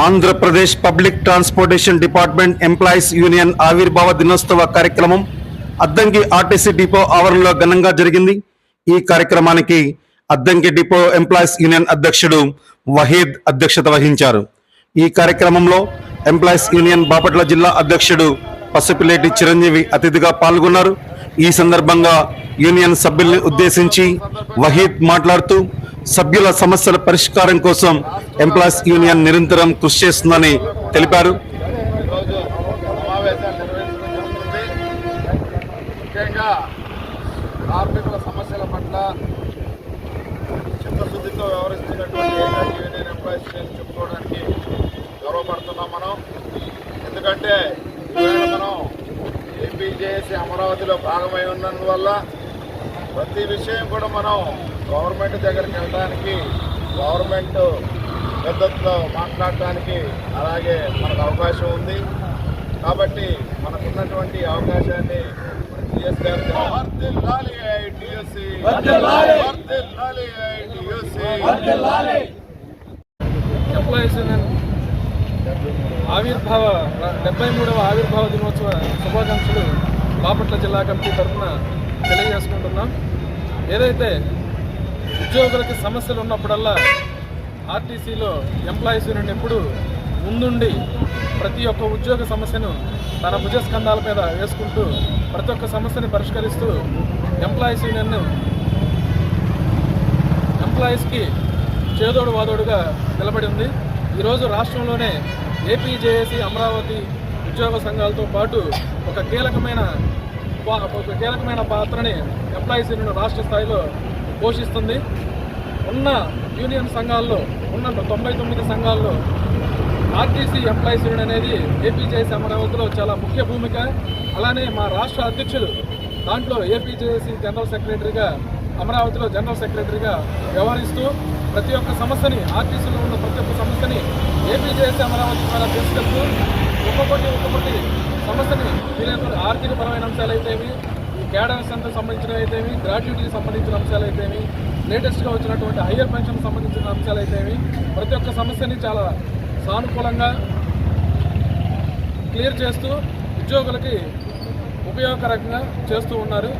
Andhra Pradesh public transportation department employees union ఆవిర్భావ దినోత్సవ కార్యక్రమం అద్దంకి ఆర్టీసీ డిపో ఆవరణలో ఘనంగా జరిగింది. ఈ కార్యక్రమానికి అద్దంకి డిపో ఎంప్లాయీస్ యూనియన్ అధ్యక్షుడు వహీద్ అధ్యక్షత వహించారు. ఈ కార్యక్రమంలో ఎంప్లాయీస్ యూనియన్ బాపట్ల జిల్లా అధ్యక్షుడు పసుపిలేటి చిరంజీవి అతిథిగా పాల్గొన్నారు. ఈ సందర్భంగా యూనియన్ సభ్యుల్ని ఉద్దేశించి వహీద్ మాట్లాడుతూ సభ్యుల సమస్యల పరిష్కారం కోసం ఎంప్లాయీస్ యూనియన్ నిరంతరం కృషి చేస్తుందని తెలిపారు. ఈరోజు సమావేశాలు జరుగుతుంది ముఖ్యంగా కార్మికుల సమస్యల పట్ల చిత్తశుద్ధితో వ్యవహరిస్తున్నటువంటి ఏకైక యూనియన్ ఎంప్లాయీస్ యూనియన్ చెప్పుకోవడానికి గర్వపడుతున్నాం మనం. ఎందుకంటే మనం ఏపీజేఏసీ అమరావతిలో భాగమై ఉన్నందువల్ల ప్రతి విషయం కూడా మనం గవర్నమెంట్ దగ్గరికి వెళ్ళడానికి గవర్నమెంట్ పద్ధతిలో మాట్లాడటానికి అలాగే మనకు అవకాశం ఉంది. కాబట్టి మనకున్నటువంటి అవకాశాన్ని జిఎస్ గారు. ఎంప్లాయీస్ ఆవిర్భావ డెబ్బై మూడవ ఆవిర్భావ దినోత్సవ శుభాకాంక్షలు బాపట్ల జిల్లా కమిటీ తరఫున తెలియజేసుకుంటున్నాం. ఏదైతే ఉద్యోగులకి సమస్యలు ఉన్నప్పుడల్లా ఆర్టీసీలో ఎంప్లాయీస్ యూనియన్ ఎప్పుడు ముందుండి ప్రతి ఒక్క ఉద్యోగ సమస్యను తన భుజస్కంధాల మీద వేసుకుంటూ ప్రతి ఒక్క సమస్యని పరిష్కరిస్తూ ఎంప్లాయీస్ యూనియన్ను ఎంప్లాయీస్కి చేదోడు వాదోడుగా నిలబడి ఉంది. ఈరోజు రాష్ట్రంలోనే ఏపీజేఏసీ అమరావతి ఉద్యోగ సంఘాలతో పాటు ఒక కీలకమైన కీలకమైన పాత్రని ఎంప్లాయీస్ యూనియన్ రాష్ట్ర స్థాయిలో పోషిస్తుంది. ఉన్న యూనియన్ సంఘాల్లో ఉన్న తొంభై తొమ్మిది సంఘాల్లో ఆర్టీసీ ఎంప్లాయీస్ యూనియన్ అనేది ఏపీజేఎస్ అమరావతిలో చాలా ముఖ్య భూమిక. అలానే మా రాష్ట్ర అధ్యక్షులు దాంట్లో ఏపీజేఎస్సీ జనరల్ సెక్రటరీగా అమరావతిలో జనరల్ సెక్రటరీగా వ్యవహరిస్తూ ప్రతి ఒక్క సమస్యని ఆర్టీసీలో ఉన్న ప్రతి ఒక్క సమస్యని ఏపీజేఎస్సీ అమరావతి ద్వారా తీసుకెళ్తూ ఒక్కొక్కటి ఒక్కొక్కటి సమస్యని వీలైనటువంటి ఆర్థిక పరమైన అంశాలు అయితేవి ఈ కేడర్ సంబంధించిన అయితేవి గ్రాట్యుటీకి సంబంధించిన అంశాలు అయితేవి లేటెస్ట్గా వచ్చినటువంటి హయ్యర్ పెన్షన్ సంబంధించిన అంశాలు అయితేవి ప్రతి ఒక్క సమస్యని చాలా సానుకూలంగా క్లియర్ చేస్తూ ఉద్యోగులకి ఉపయోగకరంగా చేస్తూ ఉన్నారు.